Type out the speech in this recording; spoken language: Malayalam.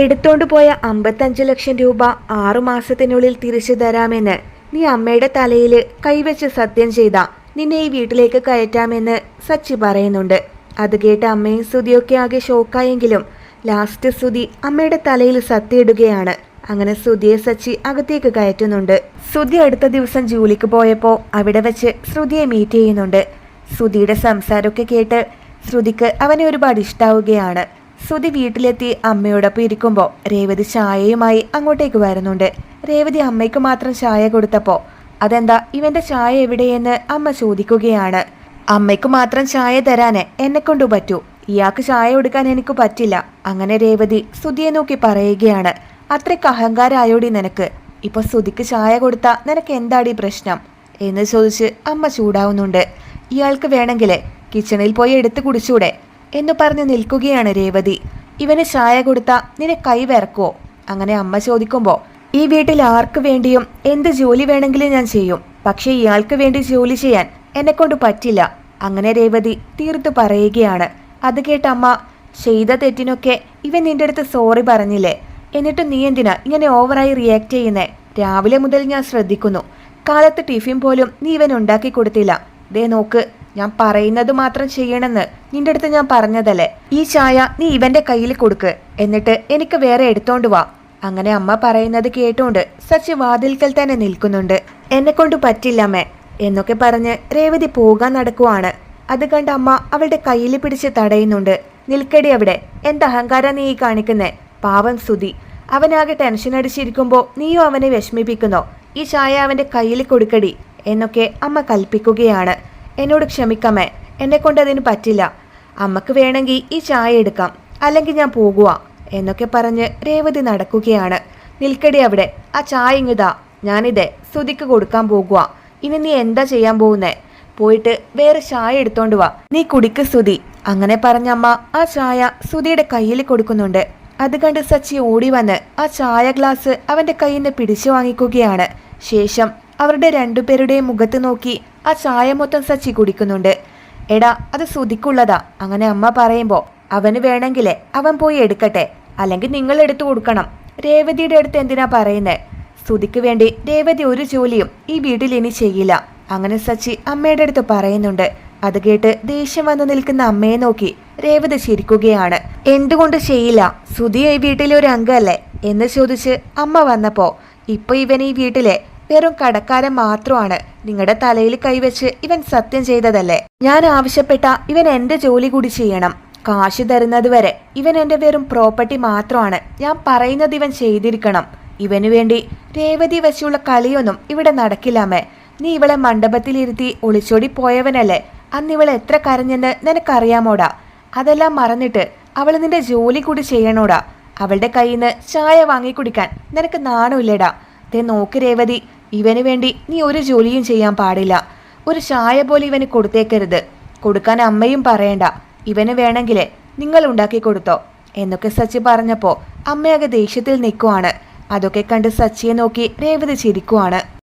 എടുത്തോണ്ട് പോയ അമ്പത്തഞ്ച് ലക്ഷം രൂപ ആറുമാസത്തിനുള്ളിൽ തിരിച്ചു തരാമെന്ന് നീ അമ്മയുടെ തലയിൽ കൈവച്ച് സത്യം ചെയ്ത. നിന്നെ ഈ വീട്ടിലേക്ക് കയറ്റാമെന്ന് സച്ചി പറയുന്നുണ്ട്. അത് കേട്ട് അമ്മയും സുതിയൊക്കെ ആകെ ഷോക്കായെങ്കിലും ലാസ്റ്റ് സുതി അമ്മയുടെ തലയിൽ സത്യയിടുകയാണ് അങ്ങനെ സുതിയെ സച്ചി അകത്തേക്ക് കയറ്റുന്നുണ്ട്. സുതി അടുത്ത ദിവസം ജോലിക്ക് പോയപ്പോൾ അവിടെ വെച്ച് ശ്രുതിയെ മീറ്റ് ചെയ്യുന്നുണ്ട്. ശ്രുതിയുടെ സംസാരമൊക്കെ കേട്ട് ശ്രുതിക്ക് അവനെ ഒരുപാട് ഇഷ്ടാവുകയാണ്. ശ്രുതി വീട്ടിലെത്തി അമ്മയോടൊപ്പം ഇരിക്കുമ്പോൾ രേവതി ചായയുമായി അങ്ങോട്ടേക്ക് വരുന്നുണ്ട്. രേവതി അമ്മയ്ക്ക് മാത്രം ചായ കൊടുത്തപ്പോൾ അതെന്താ ഇവന്റെ ചായ എവിടെയെന്ന് അമ്മ ചോദിക്കുകയാണ്. അമ്മയ്ക്ക് മാത്രം ചായ തരാന് എന്നെ കൊണ്ടു പറ്റൂ. ഇയാൾക്ക് ചായ കൊടുക്കാൻ എനിക്ക് പറ്റില്ല. അങ്ങനെ രേവതി സുധിയെ നോക്കി പറയുകയാണ്. അത്രയ്ക്ക് അഹങ്കാരായോടി നിനക്ക്. ഇപ്പൊ സുധിക്ക് ചായ കൊടുത്ത നിനക്ക് എന്താടി പ്രശ്നം? എന്ന് ചോദിച്ച് അമ്മ ചൂടാവുന്നുണ്ട്. ഇയാൾക്ക് വേണമെങ്കിൽ കിച്ചണിൽ പോയി എടുത്ത് കുടിച്ചൂടെ. എന്ന് പറഞ്ഞു നിൽക്കുകയാണ് രേവതി. ഇവന് ചായ കൊടുത്ത നിന്നെ കൈ വിറക്കുവോ? അങ്ങനെ അമ്മ ചോദിക്കുമ്പോൾ ഈ വീട്ടിൽ ആർക്ക് വേണ്ടിയും എന്ത് ജോലി വേണമെങ്കിലും ഞാൻ ചെയ്യും. പക്ഷേ ഇയാൾക്ക് വേണ്ടി ജോലി ചെയ്യാൻ എന്നെക്കൊണ്ട് പറ്റില്ല. അങ്ങനെ രേവതി തീർത്തു പറയുകയാണ്. അത് കേട്ട അമ്മ ചെയ്ത തെറ്റിനൊക്കെ ഇവൻ നിന്റെ അടുത്ത് സോറി പറഞ്ഞില്ലേ? എന്നിട്ട് നീ എന്തിനാ ഇങ്ങനെ ഓവറായി റിയാക്ട് ചെയ്യുന്നേ? രാവിലെ മുതൽ ഞാൻ ശ്രദ്ധിക്കുന്നു. കാലത്ത് ടിഫിൻ പോലും നീ ഇവൻ ഉണ്ടാക്കി കൊടുത്തില്ല. ദേ നോക്ക് ഞാൻ പറയുന്നത് മാത്രം ചെയ്യണമെന്ന് നിന്റെ അടുത്ത് ഞാൻ പറഞ്ഞതല്ലേ? ഈ ചായ നീ ഇവന്റെ കയ്യിൽ കൊടുക്ക്. എന്നിട്ട് എനിക്ക് വേറെ എടുത്തോണ്ട് വാ. അങ്ങനെ അമ്മ പറയുന്നത് കേട്ടോണ്ട് സച്ചി വാതിൽക്കൽ തന്നെ നിൽക്കുന്നുണ്ട്. എന്നെ കൊണ്ട് പറ്റില്ലമ്മേ എന്നൊക്കെ പറഞ്ഞ് രേവതി പോകാൻ നടക്കുവാണ്. അത് കണ്ട് അമ്മ അവളുടെ കയ്യിൽ പിടിച്ച് തടയുന്നുണ്ട്. നിൽക്കടി അവിടെ. എന്റെ അഹങ്കാര നീ കാണിക്കുന്നേ? പാവം സുതി അവനാകെ ടെൻഷൻ അടിച്ചിരിക്കുമ്പോൾ നീയോ അവനെ വിഷമിപ്പിക്കുന്നോ? ഈ ചായ അവന്റെ കയ്യിൽ കൊടുക്കടി എന്നൊക്കെ അമ്മ കൽപ്പിക്കുകയാണ്. എന്നോട് ക്ഷമിക്കാമേ. എന്നെ കൊണ്ട് അതിന് പറ്റില്ല. അമ്മയ്ക്ക് വേണമെങ്കിൽ ഈ ചായ എടുക്കാം. അല്ലെങ്കിൽ ഞാൻ പോകുക എന്നൊക്കെ പറഞ്ഞ് രേവതി നടക്കുകയാണ്. നിൽക്കടി അവിടെ. ആ ചായ ഇങ്ങുതാ ഞാനിതേ സുതിക്ക് കൊടുക്കാൻ പോകുക ഇനി നീ എന്താ ചെയ്യാൻ പോകുന്നേ? പോയിട്ട് വേറെ ചായ എടുത്തോണ്ട് വാ. നീ കുടിക്ക് സുതി അങ്ങനെ പറഞ്ഞമ്മ ആ ചായ സുതിയുടെ കയ്യിൽ കൊടുക്കുന്നുണ്ട്. അത് കണ്ട് സച്ചി ഓടി വന്ന് ആ ചായ ഗ്ലാസ് അവന്റെ കയ്യിൽ നിന്ന് പിടിച്ചു വാങ്ങിക്കുകയാണ്. ശേഷം അവരുടെ രണ്ടുപേരുടെയും മുഖത്ത് നോക്കി ആ ചായ മൊത്തം സച്ചി കുടിക്കുന്നുണ്ട്. എടാ അത് സുതിക്കുള്ളതാ അങ്ങനെ അമ്മ പറയുമ്പോൾ അവന് വേണമെങ്കിലേ അവൻ പോയി എടുക്കട്ടെ. അല്ലെങ്കിൽ നിങ്ങൾ എടുത്തു കൊടുക്കണം. രേവതിയുടെ അടുത്ത് എന്തിനാ പറയുന്നേ? സ്തുതിക്ക് വേണ്ടി രേവതി ഒരു ജോലിയും ഈ വീട്ടിൽ ഇനി ചെയ്യില്ല. അങ്ങനെ സച്ചി അമ്മയുടെ അടുത്ത് പറയുന്നുണ്ട്. അത് കേട്ട് ദേഷ്യം വന്നു നിൽക്കുന്ന അമ്മയെ നോക്കി രേവതി ചിരിക്കുകയാണ്. എന്തുകൊണ്ട് ചെയ്യില്ല? സുധി ഈ വീട്ടിലെ ഒരു അംഗമല്ലേ എന്ന് ചോദിച്ച് അമ്മ വന്നപ്പോ ഇപ്പൊ ഇവൻ ഈ വീട്ടിലെ വെറും കടക്കാരൻ മാത്രമാണ് നിങ്ങളുടെ തലയിൽ കൈവച്ച് ഇവൻ സത്യം ചെയ്തതല്ലേ? ഞാൻ ആവശ്യപ്പെട്ട ഇവൻ എന്റെ ജോലി കൂടി ചെയ്യണം. കാശ് തരുന്നത് വരെ ഇവൻ എന്റെ വെറും പ്രോപ്പർട്ടി മാത്രമാണ്. ഞാൻ പറയുന്നത് ഇവൻ ചെയ്തിരിക്കണം. ഇവനു വേണ്ടി രേവതി വെച്ചുള്ള കളിയൊന്നും ഇവിടെ നടക്കില്ലാമേ നീ ഇവളെ മണ്ഡപത്തിലിരുത്തി ഒളിച്ചോടി പോയവനല്ലേ? അന്ന് ഇവളെ എത്ര കരഞ്ഞെന്ന് നിനക്കറിയാമോടാ? അതെല്ലാം മറന്നിട്ട് അവൾ നിന്റെ ജോലി കൂടി ചെയ്യണോടാ? അവളുടെ കയ്യിൽ നിന്ന് ചായ വാങ്ങിക്കുടിക്കാൻ നിനക്ക് നാണമില്ലടാ? ദേ നോക്ക് രേവതി ഇവന് വേണ്ടി നീ ഒരു ജോലിയും ചെയ്യാൻ പാടില്ല. ഒരു ചായ പോലെ ഇവന് കൊടുത്തേക്കരുത്. കൊടുക്കാൻ അമ്മയും പറയണ്ട. ഇവന് വേണമെങ്കിലേ നിങ്ങൾ ഉണ്ടാക്കി കൊടുത്തോ. എന്നൊക്കെ സച്ചി പറഞ്ഞപ്പോൾ അമ്മയാകെ ദേഷ്യത്തിൽ നിൽക്കുവാണ്. അതൊക്കെ കണ്ട് സച്ചിയെ നോക്കി രേവതി ചിരിക്കുവാണ്.